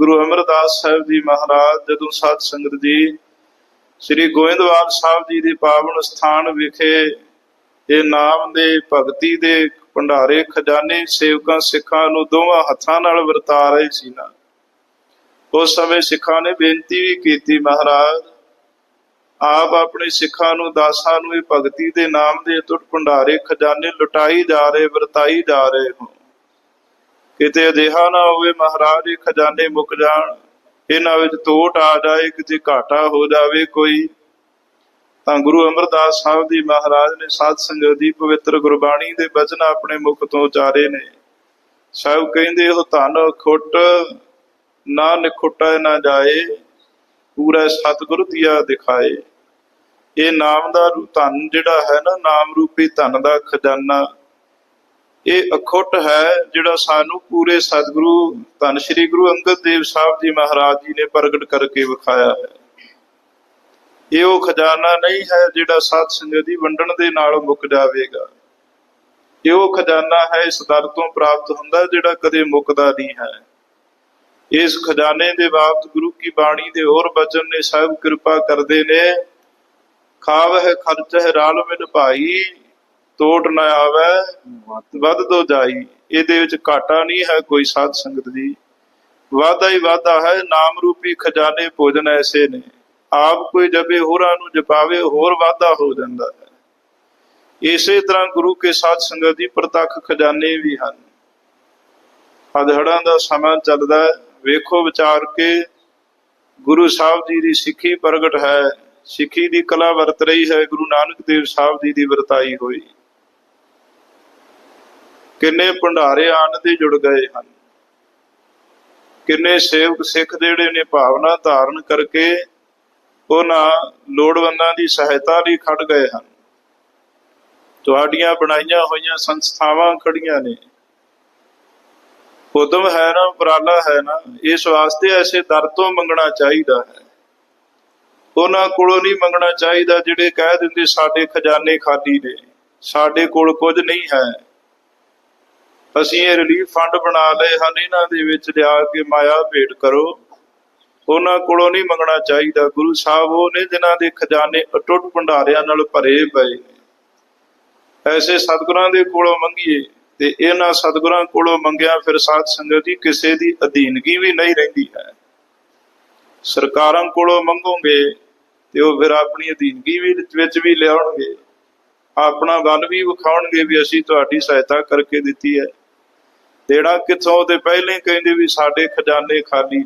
ਗੁਰੂ ਅਮਰਦਾਸ ਸਾਹਿਬ ਜੀ ਮਹਾਰਾਜ, ਜਦੋਂ ਸਾਧ ਸੰਗਤ ਜੀ ਸ੍ਰੀ ਗੋਇੰਦਵਾਲ ਸਾਹਿਬ ਜੀ ਦੇ ਪਾਵਨ ਸਥਾਨ ਵਿਖੇ ਇਹ ਨਾਮ ਦੇ ਭਗਤੀ ਦੇ ਭੰਡਾਰੇ ਖਜ਼ਾਨੇ ਸੇਵਕਾਂ ਸਿੱਖਾਂ ਨੂੰ ਦੋਵਾਂ ਹੱਥਾਂ ਨਾਲ ਵਰਤਾ ਰਹੇ ਸੀ ਨਾ। ਉਸ ਸਮੇਂ ਸਿੱਖਾਂ ਨੇ ਬੇਨਤੀ ਵੀ ਕੀਤੀ ਮਹਾਰਾਜ, ਆਪ ਆਪਣੇ ਸਿੱਖਾਂ ਨੂੰ, ਦਾਸਾਂ ਨੂੰ ਇਹ ਭਗਤੀ ਦੇ ਨਾਮ ਦੇ ਟੁੱਟ ਭੰਡਾਰੇ ਖਜ਼ਾਨੇ ਲੁਟਾਈ ਜਾ ਰਹੇ, ਵਰਤਾਈ ਜਾ ਰਹੇ ਹੋ ਕਿਤੇ ਅਜਿਹਾ ਨਾ ਹੋਵੇ ਮਹਾਰਾਜ ਇਹ ਖਜ਼ਾਨੇ ਮੁੱਕ ਜਾਣ, ਇਹਨਾਂ ਵਿੱਚ ਤੋਟ ਆ ਜਾਏ, ਕਿਤੇ ਘਾਟਾ ਹੋ ਜਾਵੇ ਕੋਈ। ਤਾਂ ਗੁਰੂ ਅਮਰਦਾਸ ਸਾਹਿਬ ਜੀ ਮਹਾਰਾਜ ਨੇ ਸਾਧ ਸੰਗਤ ਦੀ ਪਵਿੱਤਰ ਗੁਰਬਾਣੀ ਦੇ ਬਚਨ ਆਪਣੇ ਮੁਖ ਤੋਂ ਉਚਾਰੇ ਨੇ। ਸਾਹਿਬ ਕਹਿੰਦੇ, ਉਹ ਧਨ ਖੁੱਟ, ਨਾ ਨਿਖੁੱਟਾ ਨਾ ਜਾਏ, ਪੂਰਾ ਸਤਿਗੁਰ ਦੀਆ ਦਿਖਾਏ। ਇਹ ਨਾਮ ਦਾ ਧਨ ਜਿਹੜਾ ਹੈ ਨਾ, ਨਾਮ ਰੂਪੀ ਧਨ ਦਾ ਖਜ਼ਾਨਾ। ਇਹ ਅਖੁੱਟ ਹੈ ਜਿਹੜਾ ਸਾਨੂੰ ਪੂਰੇ ਸਤਿਗੁਰੂ, ਧੰਨ ਸ਼੍ਰੀ ਗੁਰੂ ਅੰਗਦ ਦੇਵ ਸਾਹਿਬ ਜੀ ਮਹਾਰਾਜ ਜੀ ਨੇ ਪ੍ਰਗਟ ਕਰਕੇ ਵਿਖਾਇਆ ਹੈ। ਇਹ ਉਹ ਖਜ਼ਾਨਾ ਨਹੀਂ ਹੈ ਜਿਹੜਾ ਸਾਧ ਸੰਗਤ ਦੀ ਵੰਡਣ ਦੇ ਨਾਲ ਮੁੱਕ ਜਾਵੇਗਾ। ਇਹ ਉਹ ਖਜ਼ਾਨਾ ਹੈ ਇਸ ਦਰ ਤੋਂ ਪ੍ਰਾਪਤ ਹੁੰਦਾ ਜਿਹੜਾ ਕਦੇ ਮੁੱਕਦਾ ਨਹੀਂ ਹੈ। ਇਸ ਖਜ਼ਾਨੇ ਦੇ ਬਾਬਤ ਗੁਰੂ ਕੀ ਬਾਣੀ ਦੇ ਹੋਰ ਬਚਨ ਨੇ ਸਾਹਿਬ ਕਿਰਪਾ ਕਰਦੇ ਨੇ। ਖਾਵ ਹੈ ਖਰਚ ਹੈ ਰਾਲ ਮਿਲ ਭਾਈ। ਤੋਟ ਨਾ ਆਵੇ ਵੱਧ। ਤੋਂ ਜਾਈ। ਇਹਦੇ ਵਿੱਚ ਘਾਟਾ ਨਹੀਂ ਹੈ ਕੋਈ ਸਾਧ ਸੰਗਤ ਜੀ ਵਾਧਾ ਹੀ ਵਾਧਾ ਹੈ ਨਾਮ ਰੂਪੀ ਖਜ਼ਾਨੇ ਭੋਜਨ ਐਸੇ ਨੇ। ਆਪ ਕੋਈ ਜਪੇ ਹੋਰਾਂ ਨੂੰ ਜਪਾਵੇ ਹੋਰ ਵਾਧਾ ਹੋ ਜਾਂਦਾ ਹੈ। ਇਸੇ ਤਰ੍ਹਾਂ ਗੁਰੂ ਕੇ ਸਾਧ ਸੰਗਤ ਦੀ ਪ੍ਰਤੱਖ ਖਜ਼ਾਨੇ ਵੀ ਹਨ। ਅਧਹੜਾਂ ਦਾ ਸਮਾਂ ਚੱਲਦਾ ਹੈ। ਵੇਖੋ ਵਿਚਾਰ ਕੇ ਗੁਰੂ ਸਾਹਿਬ ਜੀ ਦੀ ਸਿੱਖੀ ਪ੍ਰਗਟ ਹੈ। ਸਿੱਖੀ ਦੀ ਕਲਾ ਵਰਤ ਰਹੀ ਹੈ। ਗੁਰੂ ਨਾਨਕ ਦੇਵ ਸਾਹਿਬ ਜੀ ਦੀ ਵਰਤਾਈ ਹੋਈ। ਕਿੰਨੇ ਭੰਡਾਰੇ ਆਨ ਦੇ ਜੁੜ ਗਏ ਹਨ? ਕਿੰਨੇ ਸੇਵਕ ਸਿੱਖ ਜਿਹੜੇ ਨੇ ਭਾਵਨਾ ਧਾਰਨ ਕਰਕੇ ਉਹਨਾਂ ਲੋੜਵੰਦਾਂ ਦੀ ਸਹਾਇਤਾ ਲਈ ਖੜ ਗਏ ਹਨ? ਤੁਹਾਡੀਆਂ ਬਣਾਈਆਂ ਹੋਈਆਂ ਸੰਸਥਾਵਾਂ ਖੜੀਆਂ ਨੇ। ਉਦਮ ਹੈ ਨਾ, ਉਪਰਾਲਾ ਹੈ ਨਾ, ਇਸ ਵਾਸਤੇ ਐਸੇ ਦਰ ਤੋਂ ਮੰਗਣਾ ਚਾਹੀਦਾ ਹੈ। ਉਹਨਾਂ ਕੋਲੋਂ ਨਹੀਂ ਮੰਗਣਾ ਚਾਹੀਦਾ ਜਿਹੜੇ ਕਹਿ ਦਿੰਦੇ ਸਾਡੇ ਖਜ਼ਾਨੇ ਖਾਲੀ ਨੇ, ਸਾਡੇ ਕੋਲ ਕੁਝ ਨਹੀਂ ਹੈ। ਅਸੀਂ ਇਹ ਰਿਲੀਫ ਫੰਡ ਬਣਾ ਲਏ ਹਨ, ਇਹਨਾਂ ਦੇ ਵਿੱਚ ਲਿਆ ਕੇ ਮਾਇਆ ਭੇਟ ਕਰੋ। ਉਹਨਾਂ ਕੋਲੋਂ ਨਹੀਂ ਮੰਗਣਾ ਚਾਹੀਦਾ। ਗੁਰੂ ਸਾਹਿਬ ਉਹ ਨੇ ਜਿਨ੍ਹਾਂ ਦੇ ਖਜ਼ਾਨੇ ਅਟੁੱਟ ਭੰਡਾਰਿਆਂ ਨਾਲ ਭਰੇ ਪਏ ਨੇ। ਐਸੇ ਸਤਿਗੁਰਾਂ ਦੇ ਕੋਲੋਂ ਮੰਗੀਏ ਤੇ ਇਹਨਾਂ ਸਤਿਗੁਰਾਂ ਕੋਲੋਂ ਮੰਗਿਆ ਫਿਰ ਸਾਧ ਸੰਗਤ ਦੀ ਕਿਸੇ ਦੀ ਅਧੀਨਗੀ ਵੀ ਨਹੀਂ ਰਹਿੰਦੀ ਹੈ। ਸਰਕਾਰਾਂ ਕੋਲੋਂ ਮੰਗੋਗੇ ਤੇ ਉਹ ਫਿਰ ਆਪਣੀ ਅਧੀਨਗੀ ਵੀ ਵਿੱਚ ਵੀ ਲਿਆਉਣਗੇ। ਆਪਣਾ ਗੱਲ ਵੀ ਵਿਖਾਉਣਗੇ ਵੀ ਅਸੀਂ ਤੁਹਾਡੀ ਸਹਾਇਤਾ ਕਰਕੇ ਦਿੱਤੀ ਹੈ। ਦੇਣਾ ਕਿੱਥੋਂ ਤੇ ਪਹਿਲੇ ਕਹਿੰਦੇ ਵੀ ਸਾਡੇ ਖਜ਼ਾਨੇ ਖਾਲੀ